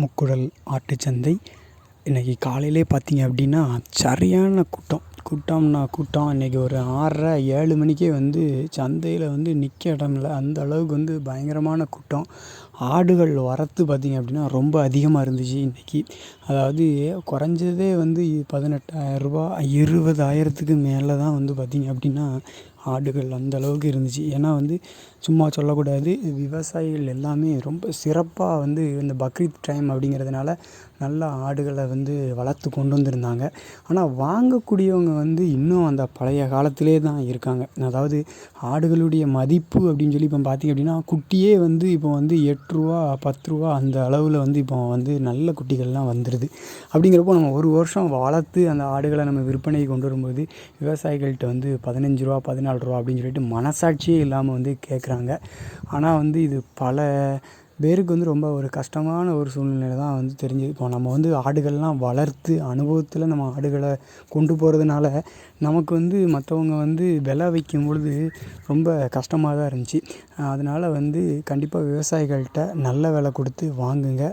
முக்குடல் ஆட்டுச்சந்தை. இன்றைக்கி காலையிலே பார்த்தீங்க அப்படின்னா சரியான கூட்டம். கூட்டம்னா கூட்டம். இன்றைக்கி ஒரு ஆறரை ஏழு மணிக்கே வந்து சந்தையில் வந்து நிற்க இடம் இல்லை அந்த அளவுக்கு வந்து பயங்கரமான கூட்டம். ஆடுகள் வரத்து பார்த்திங்க அப்படின்னா ரொம்ப அதிகமாக இருந்துச்சு இன்றைக்கி. அதாவது குறைஞ்சதே வந்து பதினெட்டாயிரரூபா இருபதாயிரத்துக்கு மேலே தான் வந்து பார்த்திங்க அப்படின்னா ஆடுகள் அந்த அளவுக்கு இருந்துச்சு. ஏன்னா வந்து சும்மா சொல்லக்கூடாது விவசாயிகள் எல்லாமே ரொம்ப சிறப்பாக வந்து இந்த பக்ரீத் டைம் அப்படிங்கிறதுனால நல்லா ஆடுகளை வந்து வளர்த்து கொண்டு வந்திருந்தாங்க. ஆனால் வாங்கக்கூடியவங்க வந்து இன்னும் அந்த பழைய காலத்திலே தான் இருக்காங்க. அதாவது ஆடுகளுடைய மதிப்பு அப்படின்னு சொல்லி இப்போ பார்த்திங்க அப்படின்னா குட்டியே வந்து இப்போ வந்து எட் எட்ரூவா பத்துரூவா அந்த அளவில் வந்து இப்போ வந்து நல்ல குட்டிகள்லாம் வந்துடுது அப்படிங்கிறப்போ நம்ம ஒரு வருஷம் வளர்த்து அந்த ஆடுகளை நம்ம விற்பனைக்கு கொண்டு வரும்போது விவசாயிகள்கிட்ட வந்து பதினஞ்சு ரூபா பதினாலு ரூபா அப்படின்னு சொல்லிட்டு மனசாட்சியே இல்லாமல் வந்து கேட்குறாங்க ஆனால் வந்து இது பல பேருக்கு வந்து ரொம்ப ஒரு கஷ்டமான ஒரு சூழ்நிலை தான் வந்து தெரிஞ்சது இப்போ நம்ம வந்து ஆடுகள்லாம் வளர்த்து அனுபவத்தில் நம்ம ஆடுகளை கொண்டு போகிறதுனால நமக்கு வந்து மற்றவங்க வந்து விலை விற்கும் பொழுது ரொம்ப கஷ்டமாக தான் இருந்துச்சு. அதனால் வந்து கண்டிப்பாக விவசாயிகள்கிட்ட நல்ல விலை கொடுத்து வாங்குங்க.